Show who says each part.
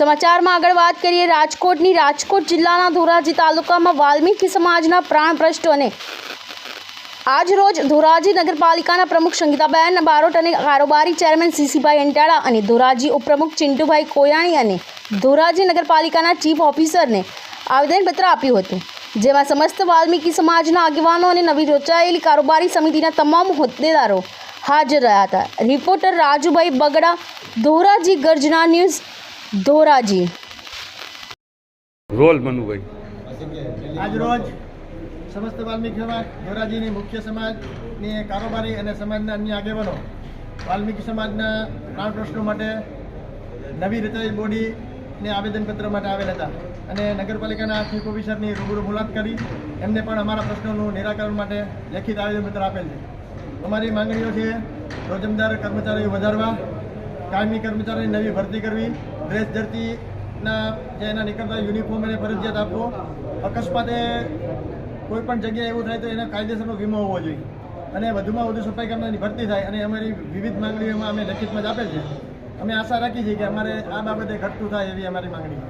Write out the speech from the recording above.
Speaker 1: સમાચારમાં આગળ વાત કરીએ, રાજકોટની રાજકોટ જિલ્લાના ધોરાજી તાલુકામાં વાલ્મીકી સમાજના પ્રાણપ્રષ્ટ અને આજ રોજ ધોરાજી નગરપાલિકાના પ્રમુખ સંગીતાબેન બારોટ અને કારોબારી ચેરમેન સીસીભાઈ અંટાળા અને ધોરાજી ઉપપ્રમુખ ચિંટુભાઈ કોયાણી અને ધોરાજી નગરપાલિકાના ચીફ ઓફિસરને આવેદનપત્ર આપ્યું હતું, જેમાં સમસ્ત વાલ્મીકી સમાજના આગેવાનો અને નવી રચાયેલી કારોબારી સમિતિના તમામ હોદ્દેદારો હાજર રહ્યા હતા. રિપોર્ટર રાજુભાઈ બગડા, ધોરાજી ગર્જના ન્યૂઝ ધોરાજી.
Speaker 2: રોલ મનુભાઈ.
Speaker 3: આજ રોજ સમસ્ત વાલ્મીકી સમાજ ધોરાજીની મુખ્ય સમાજની કારોબારી અને સમાજના અન્ય આગેવાનો વાલ્મીકી સમાજના પ્રાણ પ્રશ્નો માટે નવી રીતે બોડીને આવેદનપત્ર માટે આવેલ હતા. અને નગરપાલિકાના ચીફ ઓફિસરની રૂબરૂ મુલાકાત કરી. એમને પણ અમારા પ્રશ્નોનું નિરાકરણ માટે લેખિત આવેદનપત્ર આપેલ છે. અમારી માંગણીઓ છે રોજમદાર કર્મચારીઓ વધારવા કાયમી કર્મચારીની નવી ભરતી કરવી, ડ્રેસ ધરતીના જે એના નીકળતા યુનિફોર્મ એને ફરજિયાત આપવો, અકસ્માતે કોઈ પણ જગ્યાએ એવું થાય તો એના કાયદેસરનો વીમો હોવો જોઈએ. અને વધુમાં વધુ સફાઈ કામદારની ભરતી થાય અને અમારી વિવિધ માંગણીઓમાં અમે લેખિતમાં જ આપેલ છે. અમે આશા રાખી છીએ કે અમારે આ બાબતે ઘટતું થાય એવી અમારી માંગણી